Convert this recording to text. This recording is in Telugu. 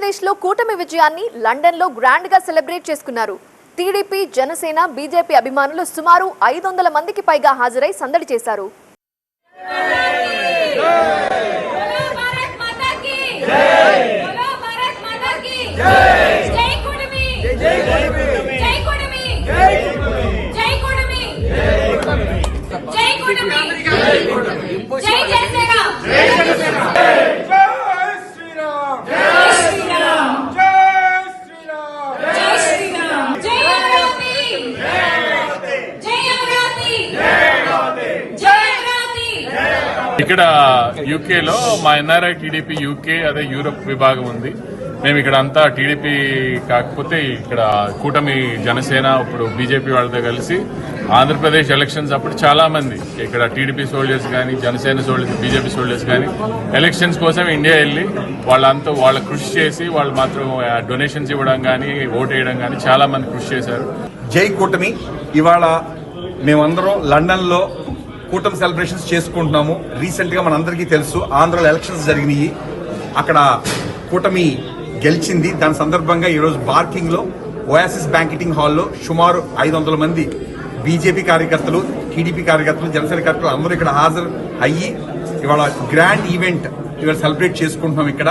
ఆంధ్రప్రదేశ్లో కూటమి విజయాన్ని లండన్లో గ్రాండ్గా సెలబ్రేట్ చేసుకున్నారు. టీడీపీ జనసేన బీజేపీ అభిమానులు సుమారు ఐదు వందల మందికి పైగా హాజరై సందడి చేశారు. జై ఇక్కడ యూకేలో మా ఎన్ఆర్ఐ టీడీపీ యూకే అదే యూరోప్ విభాగం ఉంది. మేము ఇక్కడ అంతా టీడీపీ కాకపోతే ఇక్కడ కూటమి జనసేన ఇప్పుడు బీజేపీ వాళ్ళతో కలిసి ఆంధ్రప్రదేశ్ ఎలక్షన్స్ అప్పుడు చాలామంది ఇక్కడ టీడీపీ సోల్జర్స్ కానీ జనసేన సోల్జర్స్ బీజేపీ సోల్జర్స్ కానీ ఎలక్షన్స్ కోసం ఇండియా వెళ్ళి వాళ్ళంతా వాళ్ళ కృషి చేసి వాళ్ళు మాత్రం డొనేషన్స్ ఇవ్వడం కానీ ఓట్ వేయడం కానీ చాలామంది కృషి చేశారు. జై కూటమి. ఇవాళ మేమందరం లండన్లో కూటమి సెలబ్రేషన్స్ చేసుకుంటున్నాము. రీసెంట్గా మనందరికీ తెలుసు ఆంధ్రలో ఎలక్షన్స్ జరిగినాయి. అక్కడ కూటమి గెలిచింది. దాని సందర్భంగా ఈరోజు బార్కింగ్లో ఓయాసిస్ బ్యాంకెటింగ్ హాల్లో సుమారు ఐదు వందల మంది బీజేపీ కార్యకర్తలు టీడీపీ కార్యకర్తలు జనసేన కార్యకర్తలు అందరూ ఇక్కడ హాజరు అయ్యి ఇవాళ గ్రాండ్ ఈవెంట్ ఇవాళ సెలబ్రేట్ చేసుకుంటున్నాం ఇక్కడ.